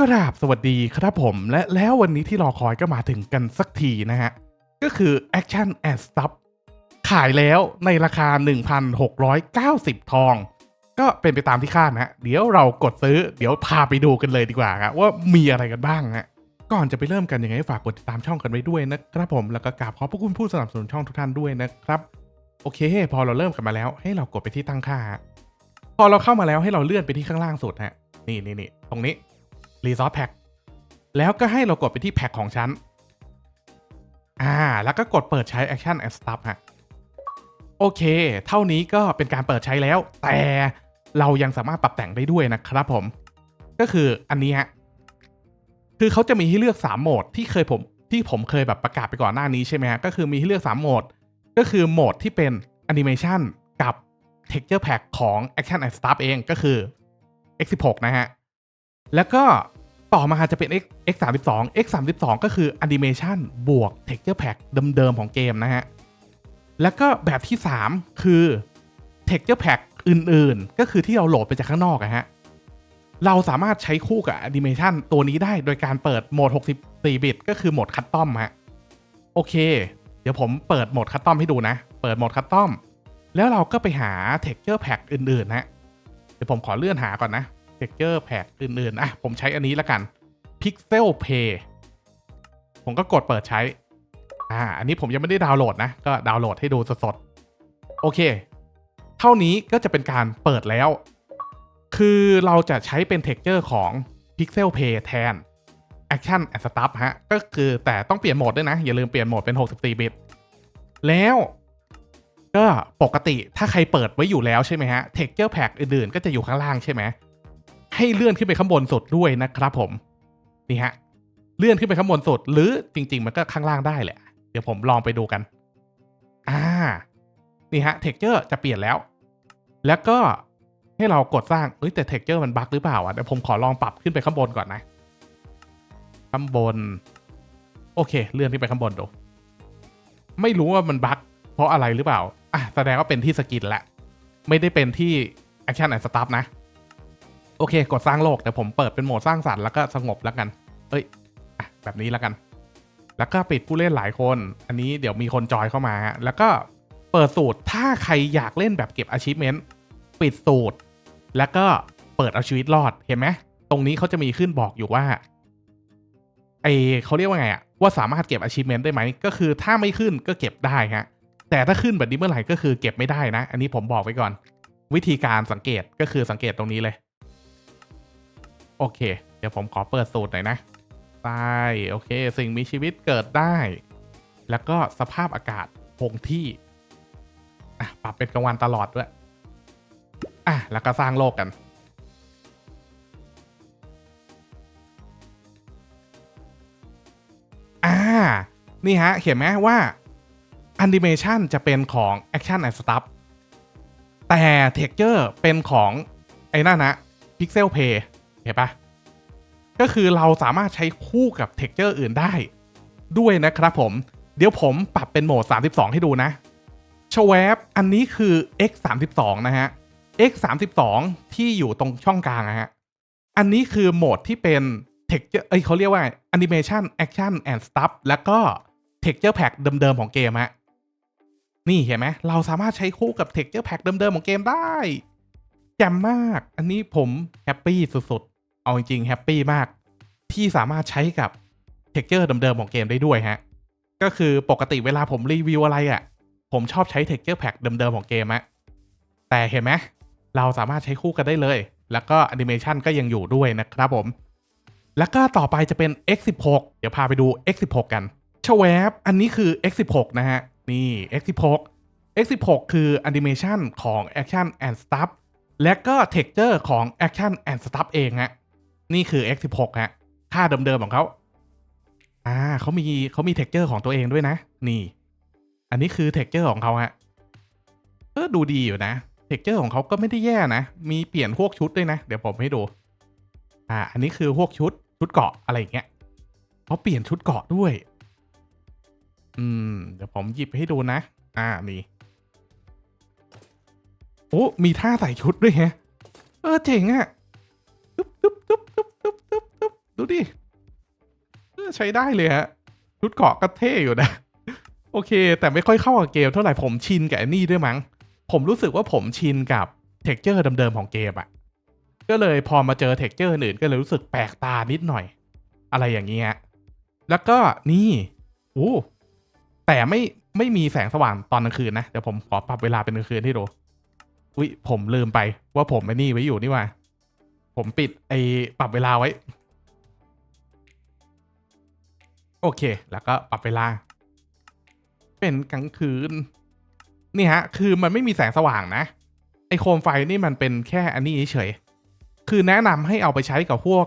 กราบสวัสดีครับผม และแล้ววันนี้ที่รอคอยก็มาถึงกันสักทีนะฮะ ก็คือ Action and Stuff ขายแล้วในราคา 1,690 ทอง ก็เป็นไปตามที่คาดนะฮะเดี๋ยวเรากดซื้อ เดี๋ยวพาไปดูกันเลยดีกว่าครับว่ามีอะไรกันบ้างฮะก่อนจะไปเริ่มกันยังไงฝากกดติดตามช่องกันไว้ด้วยนะครับผมแล้วก็กราบขอบพระคุณผู้สนับสนุนช่องทุกท่านด้วยนะครับ โอเค พอเราเริ่มกันมาแล้ว ให้เรากดไปที่ตั้งค่า พอเราเข้ามาแล้วให้เราเลื่อนไปที่ข้างล่างสุดฮะนี่นี่นี่ตรงนี้ รีซอสแพ็คแล้วก็ให้เรากดไปที่แพ็คของฉันอ่า แล้วก็กดเปิดใช้ Action and Stuff ฮะ โอเค เท่านี้ก็เป็นการเปิดใช้แล้ว แต่เรายังสามารถปรับแต่งได้ด้วยนะครับผม ก็คืออันนี้ฮะ คือเขาจะมีให้เลือก 3 โหมดที่เคยผมที่ผมเคยแบบประกาศไปก่อนหน้านี้ใช่ไหมฮะ ก็คือมีให้เลือก 3 โหมด ก็คือโหมดที่เป็นแอนิเมชันกับ Texture Pack ของ Action and Stuff เองก็คือ X16 นะฮะ แล้วก็ ต่อมาจะเป็น X X 3 2 X 3 2ก็คือ Animation บวก Texture Pack เดิมๆของเกมนะฮะ แล้วก็แบบที่ 3 คือ Texture Pack อื่นๆ ก็คือที่เราโหลดไปจากข้างนอกอะฮะ เราสามารถใช้คู่กับ Animation ตัวนี้ได้โดยการเปิดโหมด 64 บิต ก็คือโหมดคัตตอมฮะ โอเค เดี๋ยวผมเปิดโหมดคัตตอมให้ดูนะ เปิดโหมดคัตตอมแล้วเราก็ไปหา Texture Pack อื่นๆนะเดี๋ยวผมขอเลื่อนหาก่อนนะ Texture Pack อื่น ๆ อะ ผมใช้อันนี้แล้วกัน Pixel Pay ผมก็กดเปิดใช้ อ่า อันนี้ผมยังไม่ได้ดาวน์โหลดนะ ก็ดาวน์โหลดให้ดูสด ๆ โอเค เท่านี้ก็จะเป็นการเปิดแล้ว คือเราจะใช้เป็น Texture ของ Pixel Pay แทน Action and Stuff ฮะ ก็คือแต่ต้องเปลี่ยนโหมดด้วยนะ อย่าลืมเปลี่ยนโหมดเป็น 64 บิต แล้วก็ปกติถ้าใครเปิดไว้อยู่แล้วใช่ไหมฮะ Texture Pack อื่นๆ ก็จะอยู่ข้างล่างใช่ไหม ให้เลื่อนขึ้นไปข้างบนสุดด้วยนะครับผมนี่ฮะเลื่อนขึ้นไปข้างบนสุด หรือจริง ๆ มันก็ข้างล่างได้แหละ เดี๋ยวผมลองไปดูกันอ่านี่ฮะเท็กเจอร์จะเปลี่ยนแล้ว แล้วก็ให้เรากดสร้างเอ้ยแต่เท็กเจอร์มันบั๊กหรือเปล่าอะเดี๋ยวผมขอลองปรับขึ้นไปข้างบนก่อนนะข้างบน โอเค เลื่อนขึ้นไปข้างบนดูไม่รู้ว่ามันบั๊กเพราะอะไรหรือเปล่าอะแสดงว่าเป็นที่สกินแหละ ไม่ได้เป็นที่ Action and Stuff นะ โอเค กดสร้างโลกแต่ผมเปิดเป็นโหมดสร้างสรรค์แล้วก็สงบแล้วกัน เอ้ยอะแบบนี้แล้วกัน แล้วก็ปิดผู้เล่นหลายคน อันนี้เดี๋ยวมีคนจอยเข้ามาฮะแล้วก็เปิดสูตรถ้าใครอยากเล่นแบบเก็บ achievement ปิดสูตร แล้วก็เปิดเอาชีวิตรอดเห็นไหมตรงนี้เขาจะมีขึ้นบอกอยู่ว่าไอเขาเรียกว่าไงอะว่าสามารถเก็บ achievement ได้ไหมก็คือถ้าไม่ขึ้นก็เก็บได้ฮะแต่ถ้าขึ้นแบบนี้เมื่อไหร่ก็คือเก็บไม่ได้นะ อันนี้ผมบอกไว้ก่อน วิธีการสังเกตก็คือสังเกตตรงนี้เลย โอเค เดี๋ยวผมขอเปิดสูตรหน่อยนะใช่โอเค สิ่งมีชีวิตเกิดได้ แล้วก็สภาพอากาศคงที่อะปรับเป็นกลางวันตลอดด้วยอะแล้วก็สร้างโลกกัน อ่า นี่ฮะเห็นไหมว่า Animation จะเป็นของ Action and Stuff แต่ Texture เป็นของไอ้นั่นนะ Pixel Pay เเห็นปะก็คือเราสามารถใช้คู่กับ Texture อื่นได้ด้วยนะครับผม เดี๋ยวผมปรับเป็นโหมด 32 ให้ดูนะชวบอันนี้คือ X 32นะฮะ X 32ที่อยู่ตรงช่องกลางนะฮะ อันนี้คือโหมดที่เป็น Texture เอ้ยเขาเรียกว่า Animation Action and Stuff แล้วก็ Texture Pack เดิมๆของเกมฮะ นี่เห็นไหม เราสามารถใช้คู่กับ Texture Pack เดิมๆของเกมได้แจ่มมาก อันนี้ผมแฮปปี้สุดๆ เอาจริงแฮปปี้มาก ที่สามารถใช้กับ Texture เดิมๆของเกมได้ด้วยฮะ ก็คือปกติเวลาผมรีวิวอะไรอะ่ะ ผมชอบใช้ Texture Pack เดิมๆของเกมอะแต่เห็นไหมเราสามารถใช้คู่กันได้เลย แล้วก็แอนิเมชันก็ยังอยู่ด้วยนะครับผม แล้วก็ต่อไปจะเป็น X16 เดี๋ยวพาไปดู X16 กันชวบอันนี้คือ X16 นะฮะ นี่ X16 X16 คือแอนิเมชันของ Action and Stuff และก็ Texture ของ Action and Stuff เองฮะ นี่คือ X16 ฮะ ค่าเดิมๆของเขาอ่าเขามีเขามี Texture ของตัวเองด้วยนะ นี่ อันนี้คือ Texture ของเขาฮะเออดูดีอยู่นะ Texture ของเขาก็ไม่ได้แย่นะ มีเปลี่ยนพวกชุดด้วยนะ เดี๋ยวผมให้ดู อ่า อันนี้คือพวกชุดชุดเกาะอะไรอย่างเงี้ยเขาเปลี่ยนชุดเกาะด้วย อืม เดี๋ยวผมหยิบให้ดูนะ อ่ามีโอ้มีท่าใส่ชุดด้วยแฮะ เออเจ๋งอะตึ๊บตึ๊บตึ๊บตึ๊บตึ๊บตึ๊บตึ๊บ ดูดิใช้ได้เลยฮะ ชุดเกาะก็เท่อยู่นะ โอเค แต่ไม่ค่อยเข้ากับเกมเท่าไหร่ผมชินกับนนี้ด้วยมั้ง ผมรู้สึกว่าผมชินกับเท็กเจอร์เดิมๆของเกมอะก็เลยพอมาเจอเท็กเจอร์อื่นก็เลยรู้สึกแปลกตานิดหน่อย อะไรอย่างเงี้ยแล้วก็นี่โอ้แต่ไม่ไม่มีแสงสว่างตอนกลางคืนนะ เดี๋ยวผมขอปรับเวลาเป็นกลางคืนให้ดูอุ้ยผมลืมไปว่าผมไอ้นี่ไว้อยู่นี่ว่า ผมปิดไอ้ปรับเวลาไว้ โอเค แล้วก็ปรับเวลา เป็นกลางคืน นี่ฮะ คือมันไม่มีแสงสว่างนะ ไอโคมไฟนี่มันเป็นแค่อันนี้เฉย คือแนะนำให้เอาไปใช้กับพวก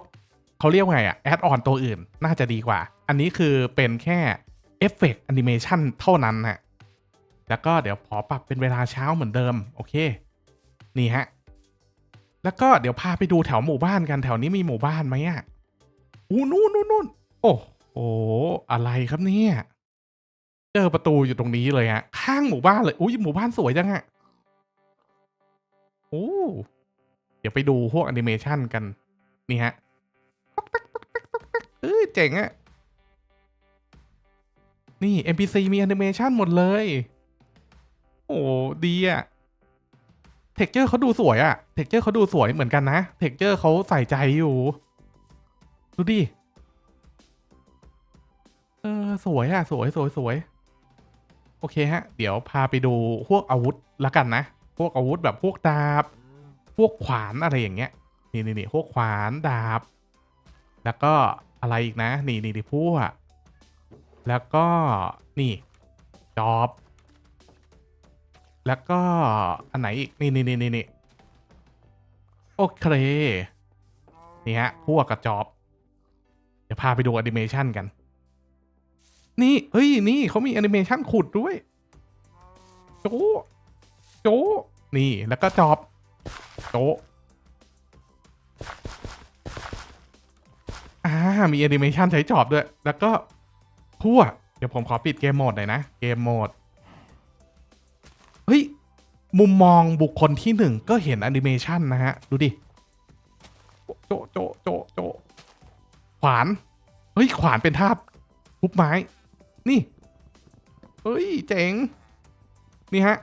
เขาเรียกว่าไงอะแอดออนตัวอื่น น่าจะดีกว่า อันนี้คือเป็นแค่เอฟเฟกต์แอนิเมชันเท่านั้นนะแล้วก็เดี๋ยวขอปรับเป็นเวลาเช้าเหมือนเดิม โอเค นี่ฮะ แล้วก็เดี๋ยวพาไปดูแถวหมู่บ้านกัน แถวนี้มีหมู่บ้านไหมอะอู้นู่นนู่นนู่นโอ้โห โอ้ อะไรครับเนี่ย เจอประตูอยู่ตรงนี้เลยฮะ ข้างหมู่บ้านเลย อุ้ยหมู่บ้านสวยจังอะโอ้ เดี๋ยวไปดูพวกแอนิเมชันกัน นี่ฮะเอ้ยเจ๋งอะนี่ NPC มีแอนิเมชันหมดเลย โอ้ ดีอะเท็กเจอร์เขาดูสวยอะเท็กเจอร์เขาดูสวยเหมือนกันนะ เท็กเจอร์เขาใส่ใจอยู่ ดูดิ สวยอะสวยสวยสวยโอเคฮะ เดี๋ยวพาไปดูพวกอาวุธละกันนะ พวกอาวุธแบบพวกดาบ พวกขวานอะไรอย่างเงี้ย นี่นี่นี่พวกขวานดาบ แล้วก็อะไรอีกนะ นี่นี่นี่พวกแล้วก็นี่จอบ แล้วก็อันไหนอีก นี่นี่นี่นี่นี่โอเค นี่ฮะพวกกับจอบ เดี๋ยวพาไปดูแอนิเมชันกัน นี่เฮ้ยนี่เขามีแอนิเมชันขุดด้วย โจ โจ นี่แล้วก็จอบ โจอ่ามีแอนิเมชันใช้จอบด้วย แล้วก็พั่วเดี๋ยวผมขอปิดเกมโหมดหน่อยนะ เกมโหมด เฮ้ย มุมมองบุคคลที่หนึ่งก็เห็นแอนิเมชันนะฮะ ดูดิ โจ โจ โจ โจ ขวาน เฮ้ย ขวานเป็นท่าทุบไม้ นี่เฮ้ย เจ๋ง นี่ฮะ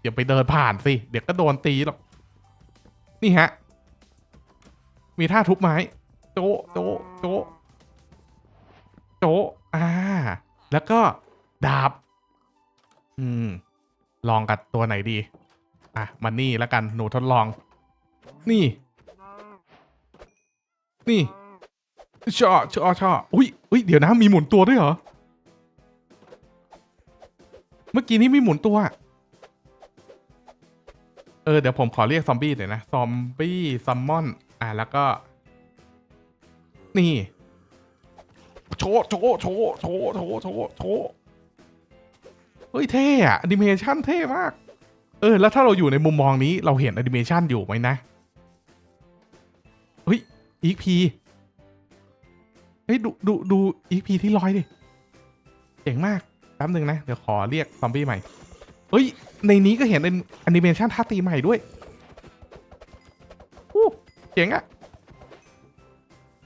เดี๋ยวไปเดินผ่านสิ เดี๋ยวก็โดนตีหรอก นี่ฮะ มีท่าทุบไม้ โจะโจะโจะโจะอ่า แล้วก็ดาบ อืม ลองกับตัวไหนดี อะ มันนี่แล้วกัน หนูทดลอง นี่ นี่ชอชอชออุ้ยอุ้ยเดี๋ยวนะ มีหมุนตัวด้วยเหรอ เมื่อกี้นี้มีหมุนตัว เออ เดี๋ยวผมขอเรียกซอมบี้หน่อยนะ ซอมบี้ซัมมอน อะ แล้วก็ นี่ โชว์โชว์โชว์โชว์โชว์โชว์โชว์เฮ้ย เท่อะแอนิเมชันเท่มาก เออ แล้วถ้าเราอยู่ในมุมมองนี้เราเห็นแอนิเมชันอยู่ไหมนะ เฮ้ย อีกพีเฮ้ย ดูดูดูอีกพีที่ร้อยดิ เจ๋งมาก แป๊บนึงนะ เดี๋ยวขอเรียกซอมบี้ใหม่ เฮ้ย ในนี้ก็เห็นเป็นแอนิเมชันท่าตีใหม่ด้วยอู้เจ๋งอะ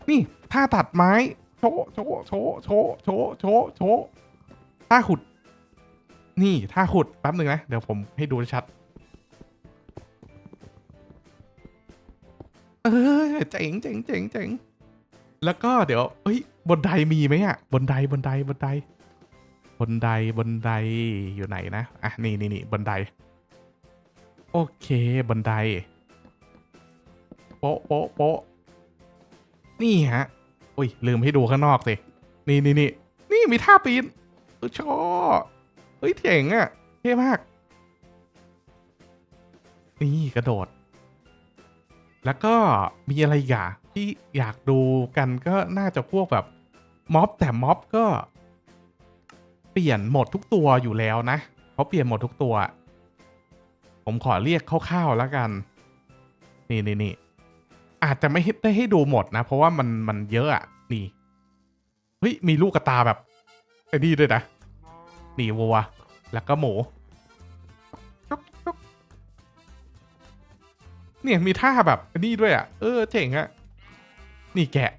นี่ท่าตัดไม้ โชโชโชโชโชโชโชท่าขุด นี่ท่าขุดแป๊บนึงนะ เดี๋ยวผมให้ดูชัดเออเจ๋งเจ๋งเจ๋งเจ๋งแล้วก็เดี๋ยวเฮ้ยบนไดมีไหมอะบนไดบนไดบนได บนไดบนไดอยู่ไหนนะ อะ นี่นี่นี่บนได โอเคบนได โป๊ะโป๊ะโป๊ะนี่ฮะอุ้ย ลืมให้ดูข้างนอกสิ นี่นี่นี่นี่มีท่าปีนเออชอบเฮ้ยเจ๋งอะ่ะเท่มาก นี่กระโดด แล้วก็มีอะไรอีกอะที่อยากดูกันก็น่าจะพวกแบบม็อบแต่ม็อบก็ ปลี่ยนหมดทุกตัวอยู่แล้วนะเขาเปลี่ยนหมดทุกตัว ผมขอเรียกคร่าวๆแล้วกัน นี่นี่นี่อาจจะไม่ได้ให้ดูหมดนะ เพราะว่ามันมันเยอะอะนี่เฮ้ยมีลูกกระตาแบบไอ้นี่ด้วยนะนี่วัว แล้วก็หมูเนี่ยมีท่าแบบไอ้นี่ด้วยอะ เออเจ๋งอะนี่แกะ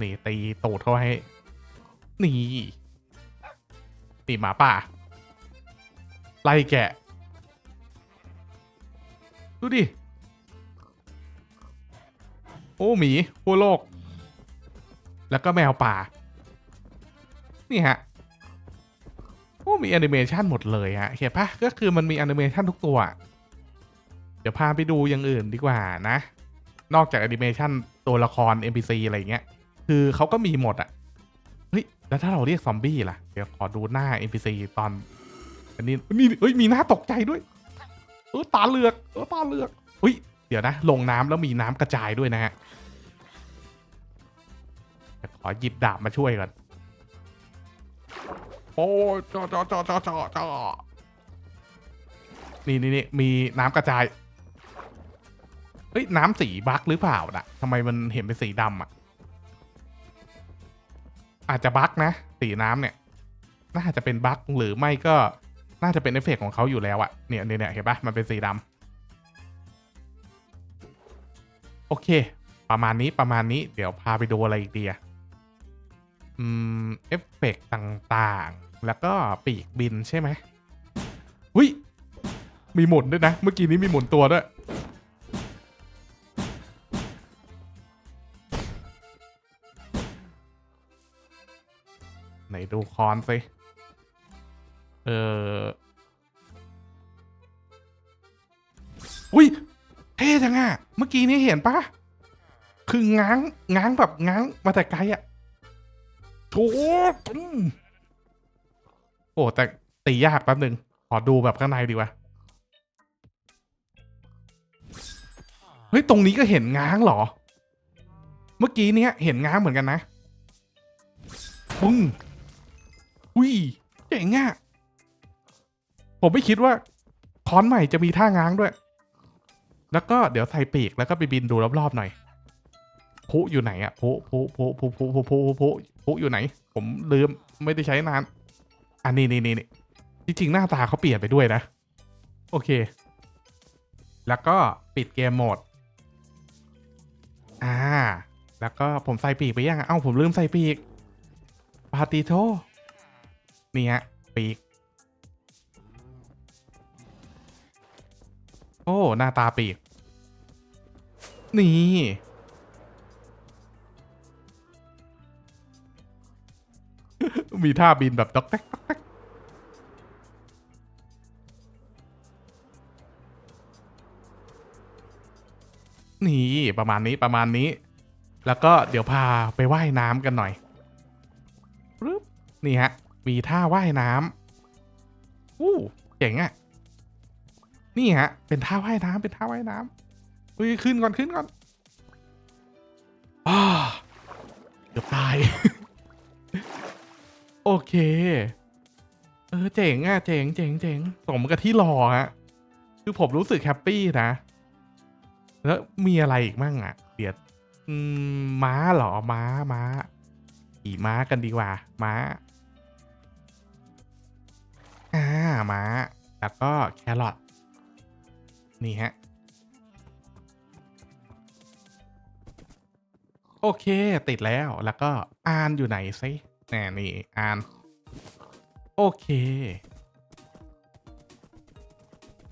นี่ตีตูดเขาให้ นี่ นี่หมาป่า ไล่แกะ ดูดิ โอ้หมีโอ้โลก แล้วก็แมวป่า นี่ฮะ โอ้มีแอนิเมชันหมดเลยฮะเห็นปะก็คือมันมีแอนิเมชันทุกตัว เดี๋ยวพาไปดูอย่างอื่นดีกว่านะ นอกจากแอนิเมชันตัวละคร NPC อะไรเงี้ย คือเขาก็มีหมดอะ แล้วถ้าเราเรียกซอมบี้ล่ะ เดี๋ยวขอดูหน้า NPC ตอน อันนี้นี่เฮ้ยมีหน้าตกใจด้วย เออตาเหลือกเออตาเหลือกเฮ้ยเดี๋ยวนะ ลงน้ำแล้วมีน้ำกระจายด้วยนะฮะเดี๋ยวขอหยิบดาบมาช่วยก่อนโอ้จอจอจอจอจอจอนี่นี่นี่มีน้ำกระจายเฮ้ยน้ำสีบั๊กหรือเปล่าน่ะทำไมมันเห็นเป็นสีดำอะ อาจจะบั๊กนะ สีน้ำเนี่ย น่าจะเป็นบั๊กหรือไม่ก็น่าจะเป็นเอฟเฟกต์ของเขาอยู่แล้วอะเนี่ยเนี่ยเนี่ยเห็นปะมันเป็นสีดำโอเค ประมาณนี้ประมาณนี้เดี๋ยวพาไปดูอะไรอีกดีอะอืม เอฟเฟกต์ต่างๆ แล้วก็ปีกบินใช่ไหมหุยมีหมุนด้วยนะ เมื่อกี้นี้มีหมุนตัวด้วย ดูคอนสิ เอออุ้ยเท่จังอะเมื่อกี้นี้เห็นปะคือง้างง้างแบบง้างมาแต่ไกลอะโถโอ้แต่ตียากแป๊บหนึ่งขอดูแบบข้างในดีกว่า เฮ้ย ตรงนี้ก็เห็นง้างเหรอ เมื่อกี้เนี้ยเห็นง้างเหมือนกันนะปึ้ง อุ้ยเจ๋งอะผมไม่คิดว่าค้อนใหม่จะมีท่าง้างด้วย แล้วก็เดี๋ยวใส่ปีกแล้วก็ไปบินดูรอบๆหน่อยพุอยู่ไหนอะพุพุพุพุพุพุพุพุพุอยู่ไหน ผมลืมไม่ได้ใช้นานอันนี้นี่นี่นี่จริงๆหน้าตาเขาเปลี่ยนไปด้วยนะ โอเค แล้วก็ปิดเกมโหมด อ่า แล้วก็ผมใส่ปีกไปยังอะเอ้าผมลืมใส่ปีกปาติโท นี่ฮะปีก โอ้ หน้าตาปีก นี่ มีท่าบินแบบต๊อกแต๊กต๊อกแต๊กนี่ประมาณนี้ประมาณนี้ แล้วก็เดี๋ยวพาไปว่ายน้ำกันหน่อยนี่ฮะ มีท่าว่ายน้ำอู้เจ๋งอะ่ะ นี่ฮะ เป็นท่าว่ายน้ำเป็นท่าว่ายน้ำอุ้ยขึ้นก่อนขึ้นก่อนอ้าเกือบตาย โอเค เออเจ๋งอะ เจ๋งเจ๋งเจ๋งสมกับที่รอฮะ คือผมรู้สึกแฮปปี้นะ แล้วมีอะไรอีกมั่งอะเดี๋ยวมม้าเหรอ ม้าม้าขี่ม้ากันดีกว่า ม้า อ่าม้าแล้วก็แครอทนี่ฮะโอเค ติดแล้วแล้วก็อ่านอยู่ไหนซิแน่นี่อ่าน โอเค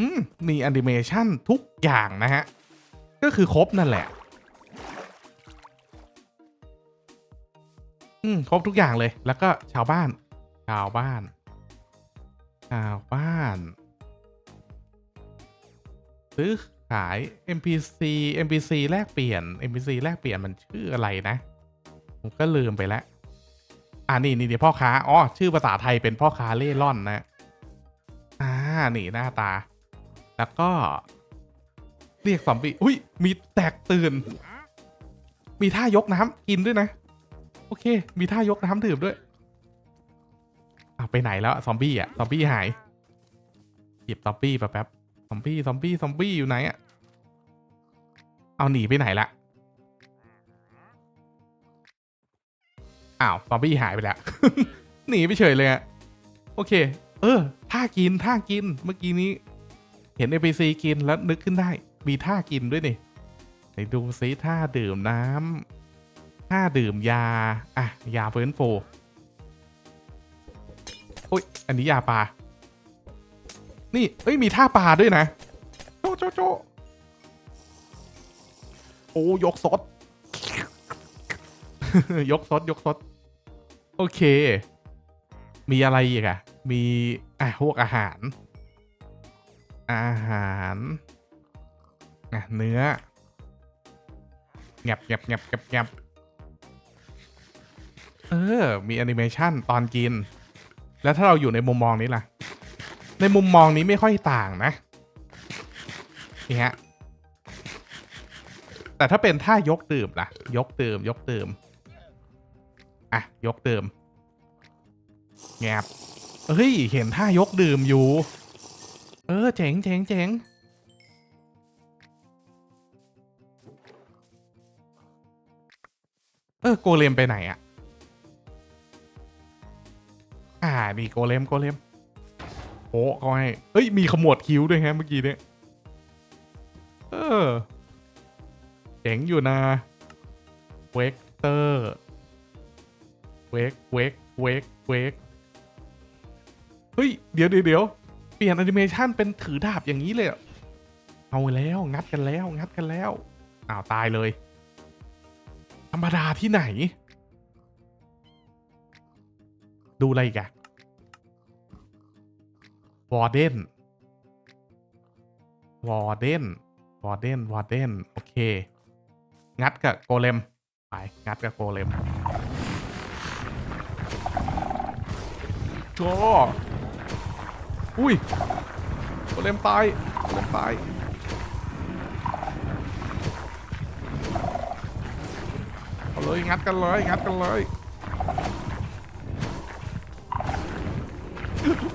อืม มีแอนิเมชันทุกอย่างนะฮะ ก็คือครบนั่นแหละ อืม ครบทุกอย่างเลย แล้วก็ชาวบ้าน ชาวบ้านาวบ้าน ซื้อขาย NPC NPC แลกเปลี่ยน NPC แลกเปลี่ยนมันชื่ออะไรนะ ผมก็ลืมไปแล้ว อ่านี่นี่เดี๋ยวพ่อค้า อ๋อ ชื่อภาษาไทยเป็นพ่อค้าเล่ร่อนนะ อ่า นี่หน้าตา แล้วก็ เรียกซอมบี้อุ้ย มีแตกตื่น มีท่ายกน้ำกินด้วยนะ โอเค มีท่ายกน้ำดื่มด้วย อะไปไหนแล้วซอมบี้อะซอมบี้หายหยิบซอมบี้แป๊บซอมบี้ซอมบี้ซอมบี้อยู่ไหนอะเอาหนีไปไหนละอ้าวซอมบี้หายไปแล้วหนีไปเฉยเลยอะโอเค เออท่ากินท่ากินเมื่อกี้นี้ เห็น NPC กินแล้วนึกขึ้นได้ มีท่ากินด้วยนี่ไหนดูซิท่าดื่มน้ำค่าดื่มยา อะ ยาเฟื้นโฟ อุ้ย อันนี้ยาปลา นี่ เอ้ย มีท่าปลาด้วยนะ โจโจโจโอ้ยกสดยกสดยกสดโอเค มีอะไรอีกอะมีอะพวกอาหาร อาหารอะเนื้อแงบแงบแงบแงบแงบเออ มีแอนิเมชันตอนกิน แล้วถ้าเราอยู่ในมุมมองนี้ล่ะ ในมุมมองนี้ไม่ค่อยต่างนะ นี่ฮะ แต่ถ้าเป็นท่ายกดื่มล่ะ ยกดื่ม ยกดื่ม อะ ยกดื่มแงบเฮ้ย เห็นท่ายกดื่มอยู่ เออ เจ๋งเจ๋งเจ๋งเออ โกเลมไปไหนอะ อ่านี่โกเลมโกเลมโอ้ก็ให้เฮ้ย มีขมวดคิ้วด้วยฮะเมื่อกี้เนี่ยเออเจ๋งอยู่นะเวกเตอร์เวกเวกเวกเวกเฮ้ย เดี๋ยวเดี๋ยวเปลี่ยนแอนิเมชันเป็นถือดาบอย่างนี้เลยเอาแล้วงัดกันแล้วงัดกันแล้วอ้าวตายเลย ธรรมดาที่ไหน ดูอะไรอีกอะวอร์เดนวอร์เดนวอร์เดนวอร์เดนโอเค งัดกับโกเลม ไป งัดกับโกเลมโจอุ้ยโกเลมตายโกเลมตายเอาเลย งัดกันเลย งัดกันเลย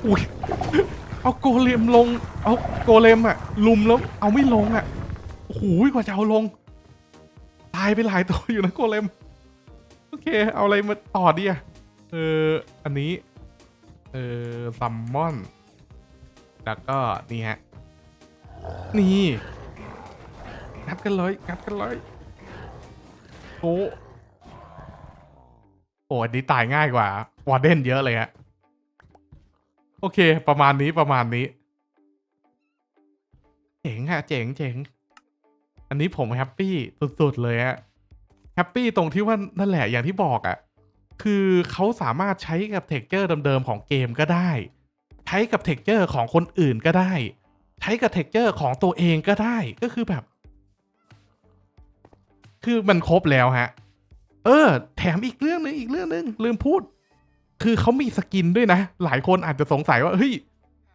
อุ้ยเอาโกเลมลง เอาโกเลมอะลุมแล้วเอาไม่ลงอะโอ้โหกว่าจะเอาลง ตายไปหลายตัวอยู่นะโกเลม โอเค เอาอะไรมาต่อดีอะเออ อันนี้ เออซัมมอน แล้วก็นี่ฮะ นี่งัดกันเลยงัดกันเลยโอ้โอ้อันนี้ตายง่ายกว่าวอร์เดนเยอะเลยฮะ โอเค ประมาณนี้ประมาณนี้ เจ๋งฮะ เจ๋งเจ๋งอันนี้ผมแฮปปี้สุดๆเลยฮะแฮปปี้ตรงที่ว่านั่นแหละอย่างที่บอกอะ่ะ คือเขาสามารถใช้กับเท็กเจอร์เดิมๆของเกมก็ได้ ใช้กับเท็กเจอร์ของคนอื่นก็ได้ ใช้กับเท็กเจอร์ของตัวเองก็ได้ก็คือแบบ คือมันครบแล้วฮะ เออ แถมอีกเรื่องหนึงอีกเรื่องหนึงลืมพูด คือเขามีสกินด้วยนะ หลายคนอาจจะสงสัยว่าเฮ้ย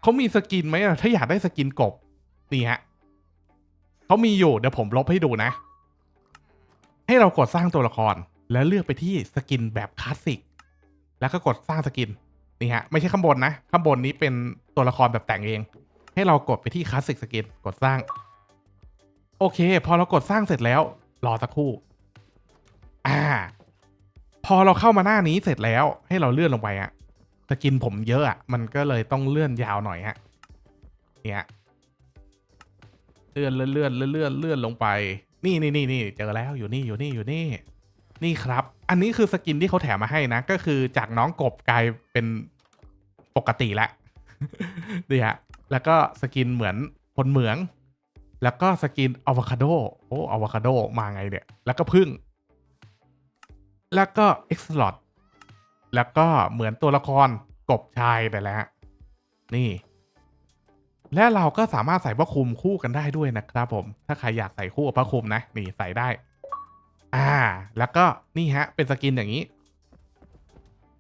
เขามีสกินไหมอะถ้าอยากได้สกินกบนี่ฮะเขามีอยู่เดี๋ยวผมลบให้ดูนะ ให้เรากดสร้างตัวละครแล้วเลือกไปที่สกินแบบคลาสสิกแล้วก็กดสร้างสกินนี่ฮะไม่ใช่ข้างบนนะ ข้างบนนี้เป็นตัวละครแบบแต่งเอง ให้เรากดไปที่คลาสสิกสกินกดสร้าง โอเค พอเรากดสร้างเสร็จแล้ว รอสักครู่ อ่า พอเราเข้ามาหน้านี้เสร็จแล้วให้เราเลื่อนลงไปอะสกินผมเยอะอะมันก็เลยต้องเลื่อนยาวหน่อยฮะเนี่ยเลื่อนเลื่อนเลื่อนเลื่อนเลื่อนลงไป นี่นี่นี่นี่เจอแล้วอยู่นี่อยู่นี่อยู่นี่ นี่ครับ อันนี้คือสกินที่เขาแถมมาให้นะ ก็คือจากน้องกบกลายเป็นปกติละนี่ฮะแล้วก็สกินเหมือนคนเหมือง แล้วก็สกินอะวคาโดโอ้อะวคาโดมาไงเนี่ย แล้วก็พึ่ง แล้วก็เอ็กซ์ลอดแล้วก็เหมือนตัวละครกบชายไปแล้ว นี่ และเราก็สามารถใส่ผ้าคลุมคู่กันได้ด้วยนะครับผม ถ้าใครอยากใส่คู่กับผ้าคลุมนะ นี่ใส่ได้ อ่า แล้วก็นี่ฮะ เป็นสกินอย่างนี้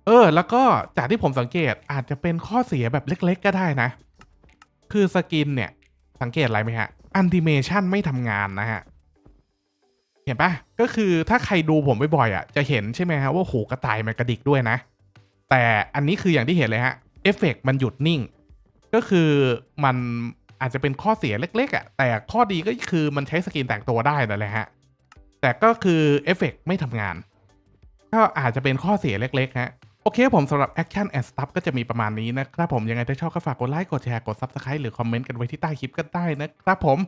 เออ แล้วก็จากที่ผมสังเกตอาจจะเป็นข้อเสียแบบเล็ก ๆ ก็ได้นะ คือสกินเนี่ย สังเกตอะไรไหมฮะแอนิเมชันไม่ทำงานนะฮะ เห็นปะก็คือถ้าใครดูผมบ่อยๆอะจะเห็นใช่ไหมฮะว่าหูกระต่ายมันกระดิกด้วยนะ แต่อันนี้คืออย่างที่เห็นเลยฮะเอฟเฟกต์มันหยุดนิ่ง ก็คือมันอาจจะเป็นข้อเสียเล็กๆอะแต่ข้อดีก็คือมันใช้สกินแต่งตัวได้นั่นแหละฮะแต่ก็คือเอฟเฟกต์ไม่ทำงาน ก็อาจจะเป็นข้อเสียเล็กๆฮะโอเคผมสำหรับ Action and Stuff ก็จะมีประมาณนี้นะครับผมยังไงถ้าชอบก็ฝากกดไลค์กดแชร์กด Subscribe หรือคอมเมนต์กันไว้ที่ใต้คลิปก็ได้นะครับผม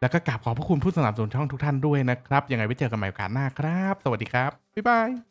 แล้วก็กราบขอบพระคุณผู้สนับสนุนช่องทุกท่านด้วยนะครับ ยังไงไว้เจอกันใหม่โอกาสหน้าครับ สวัสดีครับ บ๊ายบาย